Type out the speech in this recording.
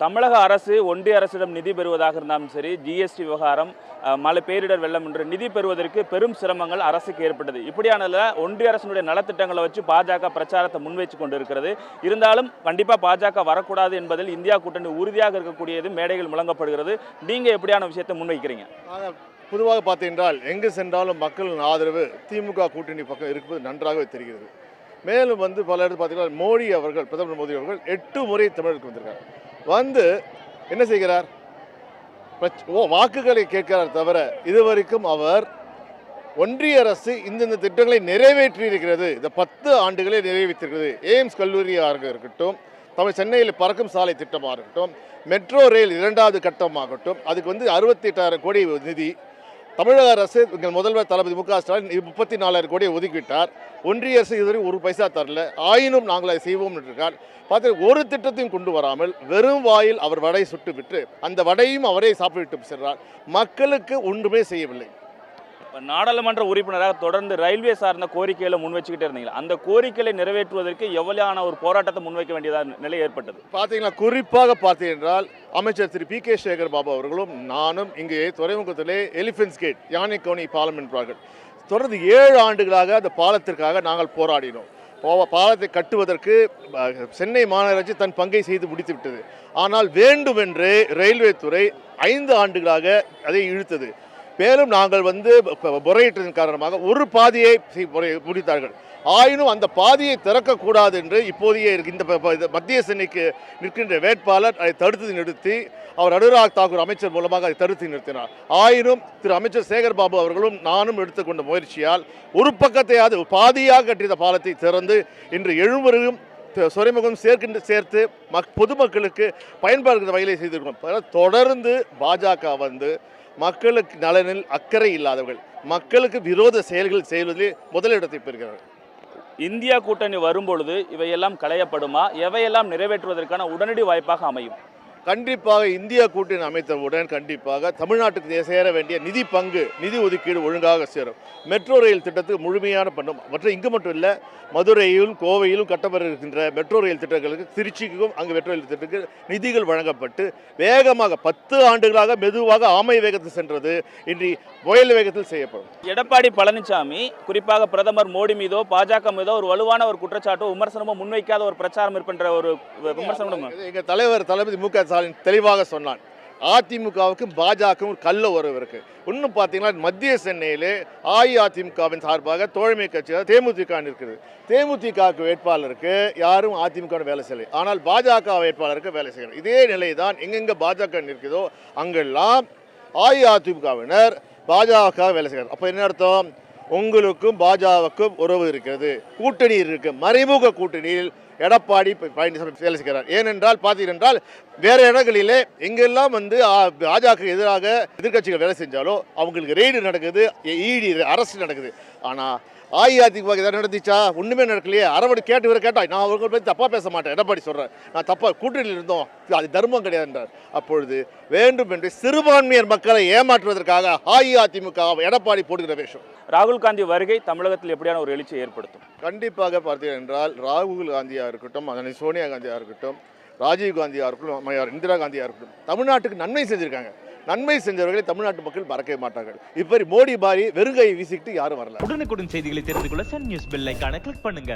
தமிழக அரசு ஒன்றிய அரசிடம் நிதி பெறுவதாக இருந்தாலும் சரி ஜிஎஸ்டி விவகாரம் மழை பேரிடர் வெள்ளம் என்று நிதி பெறுவதற்கு பெரும் சிரமங்கள் அரசுக்கு ஏற்பட்டது. இப்படியானதுல ஒன்றிய அரசினுடைய நலத்திட்டங்களை வச்சு பாஜக பிரச்சாரத்தை முன்வைச்சு கொண்டு இருக்கிறது இருந்தாலும் கண்டிப்பாக பாஜக வரக்கூடாது என்பதில் இந்தியா கூட்டணி உறுதியாக இருக்கக்கூடியது மேடைகள் முழங்கப்படுகிறது. நீங்கள் எப்படியான விஷயத்தை முன்வைக்கிறீங்க? பொதுவாக பார்த்தீங்கன்றால் எங்கு சென்றாலும் மக்களின் ஆதரவு திமுக கூட்டணி பக்கம் இருப்பது நன்றாகவே தெரிகிறது. மேலும் வந்து பல இடத்துல பார்த்தீங்கன்னா மோடி அவர்கள் பிரதமர் மோடி அவர்கள் எட்டு முறை தமிழருக்கு வந்திருக்கார் வந்து என்ன செய்கிறார்? ஓ வாக்குகளை கேட்கிறார் தவிர இதுவரைக்கும் அவர் ஒன்றிய அரசு இந்தந்த திட்டங்களை நிறைவேற்றி இருக்கிறது இந்த பத்து ஆண்டுகளே நிறைவேற்றிருக்கிறது. எய்ம்ஸ் கல்லூரியாக இருக்கட்டும் தமிழ் சென்னையில் பறக்கும் சாலை திட்டமாக இருக்கட்டும் மெட்ரோ ரயில் இரண்டாவது கட்டமாகட்டும் அதுக்கு வந்து அறுபத்தி எட்டாயிரம் கோடி நிதி தமிழக அரசு எங்கள் முதல்வர் தளபதி மு க ஸ்டாலின் முப்பத்தி நாலாயிரம் கோடியை ஒதுக்கிவிட்டார் ஒன்றிய அரசு இதுவரை ஒரு பைசா தரல. ஆயினும் நாங்கள் அதை செய்வோம் இருக்கார். பார்த்து ஒரு திட்டத்தையும் கொண்டு வராமல் வெறும் வாயில் அவர் வடை சுட்டு விட்டு அந்த வடையும் அவரே சாப்பிட்டு சென்றார் மக்களுக்கு ஒன்றுமே செய்யவில்லை. நாடாளுமன்ற உறுப்பினராக தொடர்ந்து ரயில்வே சார்ந்த கோரிக்கைகளை முன்வச்சுக்கிட்டே இருந்தீங்க அந்த கோரிக்கைகளை நிறைவேற்றுவதற்கு எவ்வளவான ஒரு போராட்டத்தை முன்வைக்க வேண்டியதாக நிலை ஏற்பட்டது? பார்த்தீங்கன்னா குறிப்பாக பார்த்தீங்கன்றால் அமைச்சர் திரு பி கே சேகர் பாபு அவர்களும் நானும் இங்கே துறைமுகத்திலே எலிஃபென்ஸ் கேட் யானை கவுனி பாலம் என்பார்கள். தொடர்ந்து ஏழு ஆண்டுகளாக அந்த பாலத்திற்காக நாங்கள் போராடினோம். பாலத்தை கட்டுவதற்கு சென்னை மாநகராட்சி தன் பங்கை செய்து முடித்து விட்டது. ஆனால் வேண்டுமென்றே ரயில்வே துறை ஐந்து ஆண்டுகளாக அதை இழுத்தது. மேலும் நாங்கள் வந்து முறையீட்டின் காரணமாக ஒரு பாதியை முடித்தார்கள். ஆயினும் அந்த பாதியை திறக்கக்கூடாது என்று இப்போதைய இருக்க- இந்த மத்திய சென்னைக்கு நிற்கின்ற வேட்பாளர் அதை தடுத்து நிறுத்தி அவர் அனுராக் தாக்கூர் அமைச்சர் மூலமாக அதை தடுத்து நிறுத்தினார். ஆயினும் திரு. அமைச்சர் சேகர் பாபு அவர்களும் நானும் எடுத்துக்கொண்ட முயற்சியால் ஒரு பக்கத்தையாவது பாதியாக கட்டிய பாலத்தை திறந்து இன்று எழுவரையும் சுரைமுகம் சேர்க்கின்ற சேர்த்து மக் பொதுமக்களுக்கு பயன்படுகிற வகையிலே செய்திருக்கணும் தொடர்ந்து பாஜக வந்து மக்களுக்கு நலனில் அக்கறை இல்லாதவர்கள் மக்களுக்கு விரோத செயல்கள் செய்வதிலே முதலிடத்தை பெறுகிறார்கள். இந்தியா கூட்டணி வரும்பொழுது இவையெல்லாம் களையப்படுமா? எவையெல்லாம் நிறைவேற்றுவதற்கான உடனடி வாய்ப்பாக அமையும்? கண்டிப்பாக இந்தியா கூட்டணி அமைத்தவுடன் கண்டிப்பாக தமிழ்நாட்டுக்கு சேர வேண்டிய நிதி பங்கு நிதி ஒதுக்கீடு ஒழுங்காக சேரும். மெட்ரோ ரயில் திட்டத்துக்கு முழுமையான பண்ணும் மற்றும் இங்கு மட்டும் இல்லை மதுரையிலும் கோவையிலும் கட்டப்பட இருக்கின்ற மெட்ரோ ரயில் திட்டங்களுக்கு திருச்சிக்கும் அங்கு மெட்ரோ ரயில் திட்டத்துக்கு நிதிகள் வழங்கப்பட்டு வேகமாக பத்து ஆண்டுகளாக மெதுவாக ஆமை வேகத்தில் சென்றது. இன்றி புயல் வேகத்தில் செய்யப்படும். எடப்பாடி பழனிசாமி குறிப்பாக பிரதமர் மோடி மீதோ பாஜக மீதோ ஒரு வலுவான ஒரு குற்றச்சாட்டோ விமர்சனமோ முன்வைக்காத ஒரு பிரச்சாரம் இருக்கின்ற ஒரு விமர்சனம் எங்க தலைவர் தளபதி மு க ஸ்டாலின் தெளிவாக சொன்னான். அதிமுகவுக்கும் பாஜகவும் கள்ள உறவு இருக்கு. இன்னும் பார்த்தீங்கன்னா மத்திய சென்னையிலே அஇஅதிமுகவின் சார்பாக தோழமை கட்சியாக தேமுதிக இருக்குது தேமுதிகவுக்கு வேட்பாளருக்கு யாரும் அதிமுக வேலை செய்யலை. ஆனால் பாஜக வேட்பாளருக்கு வேலை செய்யணும். இதே நிலை தான் எங்கெங்க பாஜக நிற்குதோ அங்கெல்லாம் அஇஅதிமுகவினர் பாஜக வேலை செய்கிறார். அப்போ என்ன அர்த்தம்? உங்களுக்கும் பாஜகவுக்கும் உறவு இருக்கிறது. கூட்டணி இருக்கு. மறைமுக கூட்டணியில் எடப்பாடி பழனிசாமி வேலை செய்கிறார். ஏனென்றால் பார்த்தீர்கள் என்றால் வேறு இடங்களிலே எங்கெல்லாம் வந்து பாஜக எதிராக எதிர்க்கட்சிகள் வேலை செஞ்சாலோ அவங்களுக்கு ரெய்டு நடக்குது ஈடி அரசு நடக்குது. ஆனால் அஇஅதிமுக எதாவது நடந்துச்சா? ஒன்றுமே நடக்கலையே. அரவணை கேட்டு இவரை கேட்டா நான் அவங்களை பற்றி தப்பாக பேச மாட்டேன். எடப்பாடி சொல்கிறேன் நான் தப்பாக கூட்டணியில் இருந்தோம். அது தர்மம் கிடையாது என்றார் அப்பொழுது வேண்டும் என்று சிறுபான்மையர் மக்களை ஏமாற்றுவதற்காக அஇஅதிமுக எடப்பாடி போடுகிற வேஷம். ராகுல் காந்தி வருகை தமிழகத்தில் எப்படியான ஒரு எழுச்சியை ஏற்படுத்தும்? கண்டிப்பாக பார்த்தீர்கள் என்றால் ராகுல் காந்தியாக இருக்கட்டும் அதனை சோனியா காந்தியாக இருக்கட்டும் ராஜீவ் காந்தியாக இருக்கட்டும் அம்மையார் இந்திரா காந்தியாக இருக்கட்டும் தமிழ்நாட்டுக்கு நன்மை செஞ்சிருக்காங்க. நன்மை செஞ்சவர்களை தமிழ்நாட்டு மக்கள் மறக்கவே மாட்டார்கள். இப்படி மோடி பாரி வெறுங்கையை வீசிக்கிட்டு யாரும் வரல. உடனுக்குடன் செய்திகளை தெரிந்து கொள்ள சன் நியூஸ் பெல் ஐக்கான கிளிக் பண்ணுங்க.